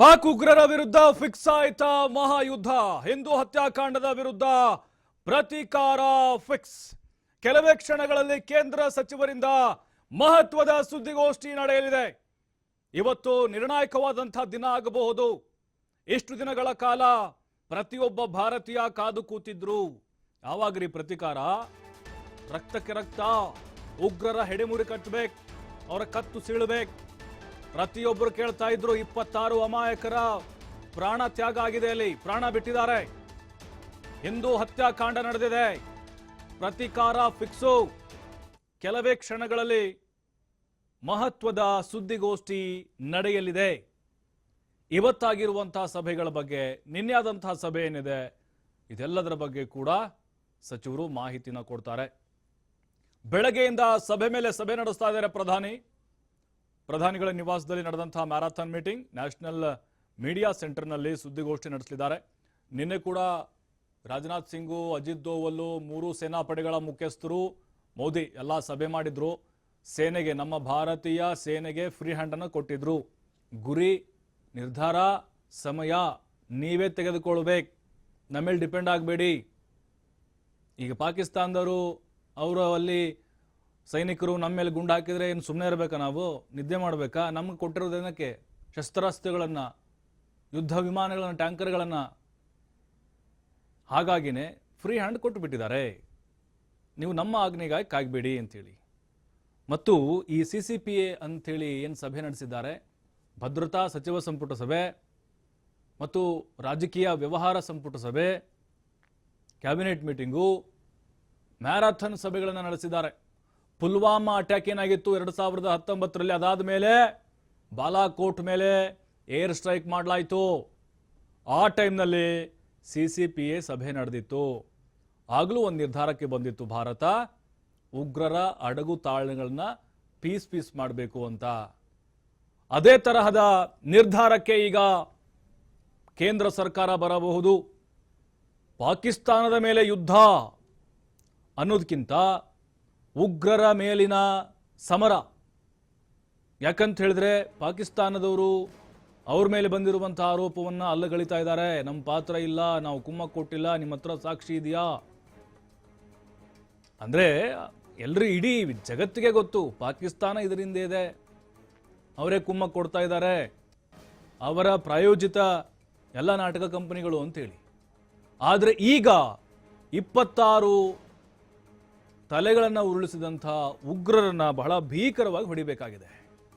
ಪಾಕ್ ಉಗ್ರರ ವಿರುದ್ಧ ಫಿಕ್ಸ್ ಆಯ್ತ ಮಹಾಯುದ್ಧ? ಹಿಂದೂ ಹತ್ಯಾಕಾಂಡದ ವಿರುದ್ಧ ಪ್ರತೀಕಾರ ಫಿಕ್ಸ್. ಕೆಲವೇ ಕ್ಷಣಗಳಲ್ಲಿ ಕೇಂದ್ರ ಸಚಿವರಿಂದ ಮಹತ್ವದ ಸುದ್ದಿಗೋಷ್ಠಿ ನಡೆಯಲಿದೆ. ಇವತ್ತು ನಿರ್ಣಾಯಕವಾದಂತಹ ದಿನ ಆಗಬಹುದು. ಇಷ್ಟು ದಿನಗಳ ಕಾಲ ಪ್ರತಿಯೊಬ್ಬ ಭಾರತೀಯ ಕಾದು ಕೂತಿದ್ರು. ಯಾವಾಗ್ರಿ ಪ್ರತೀಕಾರ? ರಕ್ತಕ್ಕೆ ರಕ್ತ, ಉಗ್ರರ ಹೆಡೆಮುರಿ ಕಟ್ಟಬೇಕು ಅವರ ಕತ್ತು ಸೀಳಬೇಕು. ಪ್ರತಿಯೊಬ್ಬರು ಕೇಳ್ತಾ ಇದ್ರು ಇಪ್ಪತ್ತಾರು ಅಮಾಯಕರ ಪ್ರಾಣ ತ್ಯಾಗ ಆಗಿದೆ ಅಲ್ಲಿ. ಪ್ರಾಣ ಬಿಟ್ಟಿದ್ದಾರೆ. ಹಿಂದೂ ಹತ್ಯಾಕಾಂಡ ನಡೆದಿದೆ. ಪ್ರತಿಕಾರ ಫಿಕ್ಸು. ಕೆಲವೇ ಕ್ಷಣಗಳಲ್ಲಿ ಮಹತ್ವದ ಸುದ್ದಿಗೋಷ್ಠಿ ನಡೆಯಲಿದೆ. ಇವತ್ತಾಗಿರುವಂತಹ ಸಭೆಗಳ ಬಗ್ಗೆ, ನಿನ್ನೆ ಆದಂತಹ ಸಭೆ ಏನಿದೆ, ಇದೆಲ್ಲದರ ಬಗ್ಗೆ ಕೂಡ ಸಚಿವರು ಮಾಹಿತಿನ ಕೊಡ್ತಾರೆ. ಬೆಳಗ್ಗೆಯಿಂದ ಸಭೆ ಮೇಲೆ ಸಭೆ ನಡೆಸ್ತಾ ಇದ್ದಾರೆ ಪ್ರಧಾನಿ. ಪ್ರಧಾನಿಗಳ ನಿವಾಸದಲ್ಲಿ ನಡೆದಂತಹ ಮ್ಯಾರಥಾನ್ ಮೀಟಿಂಗ್ ನ್ಯಾಷನಲ್ ಮೀಡಿಯಾ ಸೆಂಟರ್ನಲ್ಲಿ ಸುದ್ದಿಗೋಷ್ಠಿ ನಡೆಸಲಿದ್ದಾರೆ. ನಿನ್ನೆ ಕೂಡ ರಾಜನಾಥ್ ಸಿಂಗು, ಅಜಿತ್ ದೋವಲ್ಲು ಮೂರು ಸೇನಾಪಡೆಗಳ ಮುಖ್ಯಸ್ಥರು ಮೋದಿ ಎಲ್ಲ ಸಭೆ ಮಾಡಿದ್ರು. ಸೇನೆಗೆ, ನಮ್ಮ ಭಾರತೀಯ ಸೇನೆಗೆ ಫ್ರೀ ಹ್ಯಾಂಡ್ ಅನ್ನು ಕೊಟ್ಟಿದ್ರು. ಗುರಿ, ನಿರ್ಧಾರ, ಸಮಯ ನೀವೇ ತೆಗೆದುಕೊಳ್ಬೇಕು. ನಮ್ಮೇಲೆ ಡಿಪೆಂಡ್ ಆಗಬೇಡಿ. ಈಗ ಪಾಕಿಸ್ತಾನದವರು, ಅವರು ಅಲ್ಲಿ ಸೈನಿಕರು ನಮ್ಮ ಮೇಲೆ ಗುಂಡು ಹಾಕಿದ್ರೆ ಏನು ಸುಮ್ಮನೆ ಇರಬೇಕಾ ನಾವು? ನಿದ್ದೆ ಮಾಡಬೇಕಾ? ನಮ್ಗೆ ಕೊಟ್ಟಿರೋದೇನಕ್ಕೆ ಶಸ್ತ್ರಾಸ್ತ್ರಗಳನ್ನು, ಯುದ್ಧ ವಿಮಾನಗಳನ್ನು, ಟ್ಯಾಂಕರ್ಗಳನ್ನು. ಹಾಗಾಗಿನೇ ಫ್ರೀ ಹ್ಯಾಂಡ್ ಕೊಟ್ಟು ಬಿಟ್ಟಿದ್ದಾರೆ ನೀವು ನಮ್ಮ ಆಜ್ಞೆಗಾಗಿ ಕಾಗಬೇಡಿ ಅಂತೇಳಿ. ಮತ್ತು ಈ ಸಿ ಸಿ ಪಿ ಎ ಅಂಥೇಳಿ ಏನು ಸಭೆ ನಡೆಸಿದ್ದಾರೆ? ಭದ್ರತಾ ಸಚಿವ ಸಂಪುಟ ಸಭೆ ಮತ್ತು ರಾಜಕೀಯ ವ್ಯವಹಾರ ಸಂಪುಟ ಸಭೆ, ಕ್ಯಾಬಿನೆಟ್ ಮೀಟಿಂಗು, ಮ್ಯಾರಥಾನ್ ಸಭೆಗಳನ್ನು ನಡೆಸಿದ್ದಾರೆ. ಪುಲ್ವಾಮಾ ಅಟ್ಯಾಕ್ ಏನಾಗಿತ್ತು? ಎರಡು ಸಾವಿರದ ಹತ್ತೊಂಬತ್ತರಲ್ಲಿ ಅದಾದ ಮೇಲೆ ಬಾಲಾಕೋಟ್ ಮೇಲೆ ಏರ್ ಸ್ಟ್ರೈಕ್ ಮಾಡಲಾಯಿತು. ಆ ಟೈಮ್ನಲ್ಲಿ ಸಿ ಸಿ ಪಿ ಎ ಸಭೆ ನಡೆದಿತ್ತು. ಆಗಲೂ ಒಂದು ನಿರ್ಧಾರಕ್ಕೆ ಬಂದಿತ್ತು ಭಾರತ. ಉಗ್ರರ ಅಡಗು ತಾಳ್ನೆಗಳನ್ನ ಪೀಸ್ ಪೀಸ್ ಮಾಡಬೇಕು ಅಂತ. ಅದೇ ತರಹದ ನಿರ್ಧಾರಕ್ಕೆ ಈಗ ಕೇಂದ್ರ ಸರ್ಕಾರ ಬರಬಹುದು. ಪಾಕಿಸ್ತಾನದ ಮೇಲೆ ಯುದ್ಧ ಅನ್ನೋದಕ್ಕಿಂತ ಉಗ್ರರ ಮೇಲಿನ ಸಮರ. ಯಾಕಂತ ಹೇಳಿದ್ರೆ ಪಾಕಿಸ್ತಾನದವರು ಅವ್ರ ಮೇಲೆ ಬಂದಿರುವಂತಹ ಆರೋಪವನ್ನು ಅಲ್ಲಗಳಿತಾ ಇದ್ದಾರೆ. ನಮ್ಮ ಪಾತ್ರ ಇಲ್ಲ, ನಾವು ಕುಮ್ಮ ಕೊಟ್ಟಿಲ್ಲ, ನಿಮ್ಮ ಹತ್ರ ಸಾಕ್ಷಿ ಇದೆಯಾ? ಅಂದ್ರೆ ಎಲ್ಲರೂ ಇಡೀ ಜಗತ್ತಿಗೆ ಗೊತ್ತು, ಪಾಕಿಸ್ತಾನ ಇದರಿಂದ ಇದೆ. ಅವರೇ ಕುಮ್ಮ ಕೊಡ್ತಾ ಇದ್ದಾರೆ. ಅವರ ಪ್ರಾಯೋಜಿತ ಎಲ್ಲ ನಾಟಕ ಕಂಪನಿಗಳು ಅಂತೇಳಿ ಆದರೆ ಈಗ ಇಪ್ಪತ್ತಾರು ತಲೆಗಳನ್ನು ಉರುಳಿಸಿದಂಥ ಉಗ್ರರನ್ನು ಬಹಳ ಭೀಕರವಾಗಿ ಹೊಡಿಬೇಕಾಗಿದೆ.